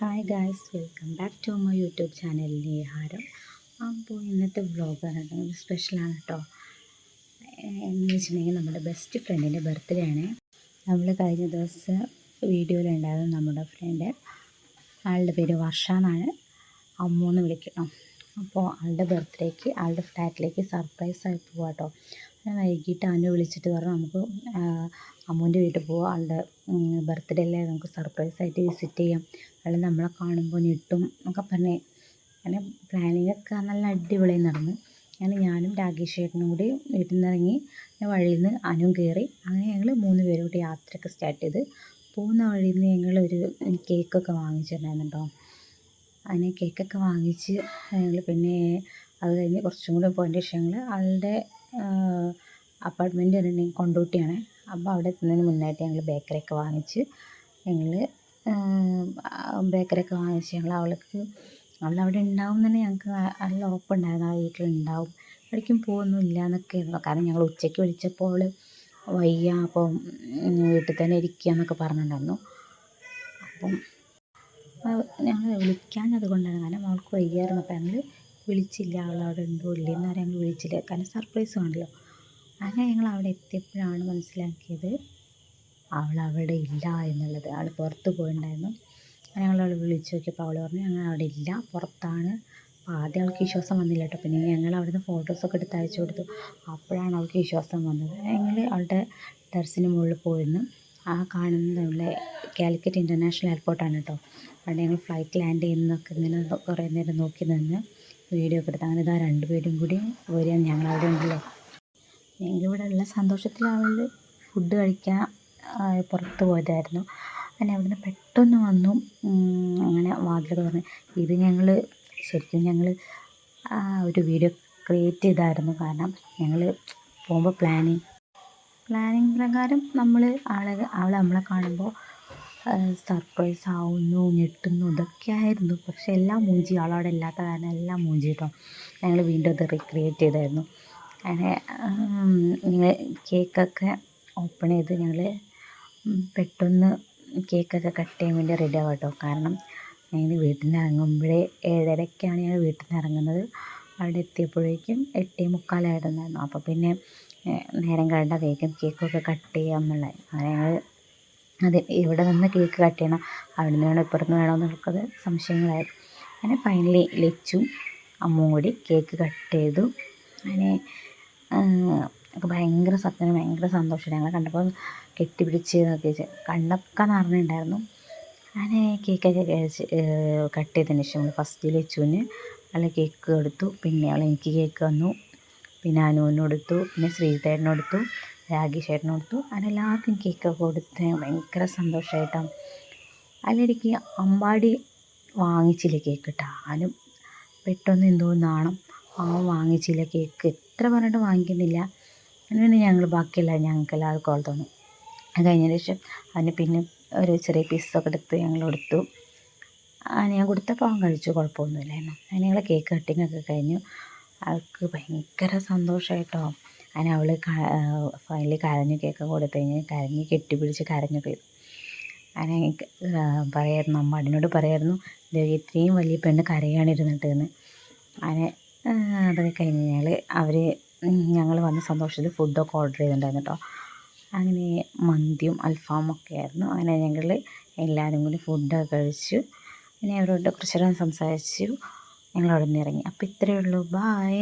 Hi guys welcome back to my YouTube channel നേഹാരം അപ്പോൾ ഇന്നത്തെ വ്ളോഗാണ് ഒരു സ്പെഷ്യലാണ് കേട്ടോ എന്ന് വെച്ചിട്ടുണ്ടെങ്കിൽ നമ്മുടെ ബെസ്റ്റ് ഫ്രണ്ടിന്റെ ബർത്ത്ഡേ ആണ്. നമ്മൾ കഴിഞ്ഞ ദിവസം വീഡിയോയിലുണ്ടായിരുന്നു നമ്മുടെ ഫ്രണ്ട് ആളുടെ പേര് വർഷ എന്നാണ്. അമ്മൂന്ന് വിളിക്കണം അപ്പോൾ ആളുടെ ബർത്ത്ഡേക്ക് ആളുടെ ഫ്ലാറ്റിലേക്ക് സർപ്രൈസ് ആയി പോവാം കേട്ടോ ഞാൻ വൈകിട്ട് അനു വിളിച്ചിട്ട് പറഞ്ഞു നമുക്ക് അമ്മുവിന്റെ വീട്ടിൽ പോവാം. ആളുടെ ബർത്ത്ഡേ അല്ലേ നമുക്ക് സർപ്രൈസ് ആയിട്ട് വിസിറ്റ് ചെയ്യാം. ആൾ നമ്മളെ കാണുമ്പോൾ ഞെട്ടും എന്നൊക്കെ പറഞ്ഞ്. അങ്ങനെ പ്ലാനിങ് ഒക്കെ നല്ല അടിപൊളിയായി നടന്നു. അങ്ങനെ ഞാനും രാകേഷ് ചേട്ടനും കൂടി വീട്ടിൽ നിന്ന് ഇറങ്ങി വഴിയിൽ നിന്ന് അനുവും കയറി. അങ്ങനെ ഞങ്ങൾ മൂന്ന് പേരും കൂടി യാത്രയൊക്കെ സ്റ്റാർട്ട് ചെയ്ത് പോകുന്ന വഴിയിൽ നിന്ന് ഞങ്ങളൊരു കേക്കൊക്കെ വാങ്ങിച്ചിട്ടുണ്ടായിരുന്നു കേട്ടോ. അങ്ങനെ കേക്കൊക്കെ വാങ്ങിച്ച് ഞങ്ങൾ പിന്നെ അത് കഴിഞ്ഞ് കുറച്ചും കൂടി പോയതിന്റെ ശേഷം ഞങ്ങൾ ആളുടെ അപ്പാർട്ട്മെന്റ് തന്നെ കൊണ്ടോട്ടിയാണ്. അപ്പോൾ അവിടെ എത്തുന്നതിന് മുന്നായിട്ട് ഞങ്ങൾ ബേക്കറിയൊക്കെ വാങ്ങിച്ച് ഞങ്ങൾ ബേക്കറിയൊക്കെ വാങ്ങിച്ച് ഞങ്ങൾ അവൾക്ക് അവൾ അവിടെ ഉണ്ടാവും തന്നെ ഞങ്ങൾക്ക് നല്ല ഉറപ്പുണ്ടായിരുന്നു. ആ വീട്ടിലുണ്ടാവും എവിടേക്കും പോകുന്നില്ല എന്നൊക്കെയായിരുന്നു കാരണം ഞങ്ങൾ ഉച്ചയ്ക്ക് വിളിച്ചപ്പോൾ അവൾ വയ്യ അപ്പം വീട്ടിൽ തന്നെ ഇരിക്കുക എന്നൊക്കെ പറഞ്ഞിട്ടുണ്ടായിരുന്നു. അപ്പം ഞങ്ങൾ വിളിക്കാഞ്ഞത് കൊണ്ടാണ്. കാരണം അവൾക്ക് വയ്യായിരുന്നു. അപ്പം ഞങ്ങൾ വിളിച്ചില്ല. അവൾ അവിടെ ഉണ്ടോ ഇല്ലെന്ന് ഞങ്ങൾ വിളിച്ചില്ല. കാരണം സർപ്രൈസ് ആണല്ലോ. അങ്ങനെ ഞങ്ങൾ അവിടെ എത്തിയപ്പോഴാണ് മനസ്സിലാക്കിയത് അവൾ അവിടെ ഇല്ല എന്നുള്ളത്. അവൾ പുറത്ത് പോയിട്ടുണ്ടായിരുന്നു അങ്ങനെ ഞങ്ങൾ അവൾ വിളിച്ചു നോക്കിയപ്പോൾ അവൾ പറഞ്ഞു ഞങ്ങൾ അവിടെ ഇല്ല. പുറത്താണ്. അപ്പോൾ ആദ്യം അവൾക്ക് വിശ്വാസം വന്നില്ല കേട്ടോ. പിന്നെ ഞങ്ങൾ അവിടുന്ന് ഫോട്ടോസൊക്കെ എടുത്ത് അയച്ചു കൊടുത്തു. അപ്പോഴാണ് അവൾക്ക് വിശ്വാസം വന്നത്. ഞങ്ങൾ അവളുടെ ടെറസിന് മുകളിൽ പോയിരുന്നു. ആ കാണുന്നത് നമ്മളെ കാലിക്കറ്റ് ഇന്റർനാഷണൽ എയർപോർട്ടാണ് കേട്ടോ. അവിടെ ഞങ്ങൾ ഫ്ലൈറ്റ് ലാൻഡ് ചെയ്യുന്നതൊക്കെ ഇങ്ങനെ കുറേ നേരം നോക്കി നിന്ന് വീഡിയോ ഒക്കെ എടുത്ത് അങ്ങനെ ഇതാ രണ്ടുപേരും കൂടി വരികയാണ് ഞങ്ങൾ അവിടെ ഉണ്ടല്ലോ ഞങ്ങളിവിടെ നല്ല അവൾ ഫുഡ് കഴിക്കാൻ പുറത്ത് പോയതായിരുന്നു. അങ്ങനെ അവിടുന്ന് പെട്ടെന്ന് വന്നു. അങ്ങനെ വാതിലൊക്കെ പറഞ്ഞു. ഇത് ഞങ്ങൾ ശരിക്കും ഞങ്ങൾ ഒരു വീഡിയോ ക്രിയേറ്റ് ചെയ്തായിരുന്നു. കാരണം ഞങ്ങൾ പോകുമ്പോൾ പ്ലാനിങ് പ്ലാനിങ് പ്രകാരം നമ്മൾ ആളെ ആൾ നമ്മളെ കാണുമ്പോൾ സർപ്രൈസ് ആവുന്നു ഞെട്ടുന്നു ഇതൊക്കെയായിരുന്നു. പക്ഷെ എല്ലാം മൂഞ്ചി. ആളവിടെ ഇല്ലാത്ത കാരണം എല്ലാം മൂഞ്ചി കേട്ടോ. ഞങ്ങൾ വീണ്ടും അത് റീക്രിയേറ്റ് ചെയ്തായിരുന്നു. അങ്ങനെ ഞങ്ങൾ കേക്കൊക്കെ ഓപ്പൺ ചെയ്ത് ഞങ്ങൾ പെട്ടെന്ന് കേക്കൊക്കെ കട്ട് ചെയ്യാൻ വേണ്ടി റെഡി ആവാം കേട്ടോ. കാരണം ഞങ്ങൾ വീട്ടിൽ നിന്ന് ഇറങ്ങുമ്പോഴേ ഏഴരയ്ക്കാണ് ഞങ്ങൾ വീട്ടിൽ നിന്ന് ഇറങ്ങുന്നത്. അവിടെ എത്തിയപ്പോഴേക്കും എട്ടേ മുക്കാലായിട്ടുണ്ടായിരുന്നു അപ്പോൾ പിന്നെ നേരം കണ്ട വേഗം കേക്കൊക്കെ കട്ട് ചെയ്യാം എന്നുള്ളത്. അങ്ങനെ ഞങ്ങൾ അത് ഇവിടെ നിന്ന് കേക്ക് കട്ട് ചെയ്യണം. അവിടെ നിന്ന് വേണോ ഇപ്പുറത്ത് വേണോ എന്നുള്ളത് സംശയങ്ങളായിരുന്നു അങ്ങനെ ഫൈനലി ലച്ചും അമ്മും കൂടി കേക്ക് കട്ട് ചെയ്തു. അങ്ങനെ ഭയങ്കര സത്യം ഭയങ്കര സന്തോഷം ഞങ്ങൾ കണ്ടപ്പോൾ കെട്ടിപ്പിടിച്ച് നോക്കി കണ്ണൊക്കെ നിറഞ്ഞിട്ടുണ്ടായിരുന്നു അങ്ങനെ കേക്കൊക്കെ കഴിച്ച് കട്ട് ചെയ്തതിന് ശേഷം നമ്മൾ ഫസ്റ്റ് ലച്ചുവിന് നല്ല കേക്ക് കൊടുത്തു. പിന്നെ അവൾ എനിക്ക് കേക്ക് വന്നു പിന്നെ അനുവിന് കൊടുത്തു പിന്നെ ശ്രീധരന് രാഗി ചേട്ടന് കൊടുത്തു. അതിനെല്ലാവർക്കും കേക്ക് കൊടുത്ത് ഭയങ്കര സന്തോഷമായിട്ടാണ് അതിലിടയ്ക്ക് അമ്പാടി വാങ്ങിച്ചില്ല കേക്ക് കേട്ടോ അവനും പെട്ടെന്ന് എന്തോ നാണം. അവൻ വാങ്ങിച്ചില്ല കേക്ക് എത്ര പറഞ്ഞിട്ട് വാങ്ങിക്കുന്നില്ല. അങ്ങനെ ഞങ്ങൾ ബാക്കിയല്ല ഞങ്ങൾക്ക് എല്ലാവർക്കും തോന്നി. അത് കഴിഞ്ഞതിന് ശേഷം അവന് പിന്നെ ഒരു ചെറിയ പീസൊക്കെ എടുത്ത് ഞങ്ങൾ കൊടുത്തു. ഞാൻ കൊടുത്തപ്പോൾ അവൻ കഴിച്ചു കുഴപ്പമൊന്നുമില്ലായിരുന്നു. അതിന് ഞങ്ങൾ കേക്ക് കട്ടിങ്ങൊക്കെ കഴിഞ്ഞു. അവൾക്ക് ഭയങ്കര സന്തോഷമായിട്ടോ അങ്ങനെ അവൾ ഫൈനലി കരഞ്ഞു കേക്ക് കൊടുത്തു കഴിഞ്ഞ് കരഞ്ഞ് കെട്ടിപ്പിടിച്ച് കരഞ്ഞു പോയി. അങ്ങനെ പറയായിരുന്നു അമ്മ അടിനോട് പറയായിരുന്നു ഇത്രയും വലിയ പെണ്ണ് കരയാണിരുന്നിട്ട് എന്ന് അങ്ങനെ അതൊക്കെ കഴിഞ്ഞ് കഴിഞ്ഞാൽ അവർ ഞങ്ങൾ വന്ന സന്തോഷത്തിൽ ഫുഡൊക്കെ ഓർഡർ ചെയ്തിട്ടുണ്ടായിരുന്നു കേട്ടോ. അങ്ങനെ മന്തിയും അൽഫാമൊക്കെ ആയിരുന്നു. അങ്ങനെ ഞങ്ങൾ എല്ലാവരും കൂടി ഫുഡൊക്കെ കഴിച്ചു. പിന്നെ അവരോട് കുറച്ച് നേരം സംസാരിച്ചു. ഞങ്ങൾ അവിടെ നിന്ന് ഇറങ്ങി. അപ്പോൾ ഇത്രയേ ഉള്ളൂ. ബായ്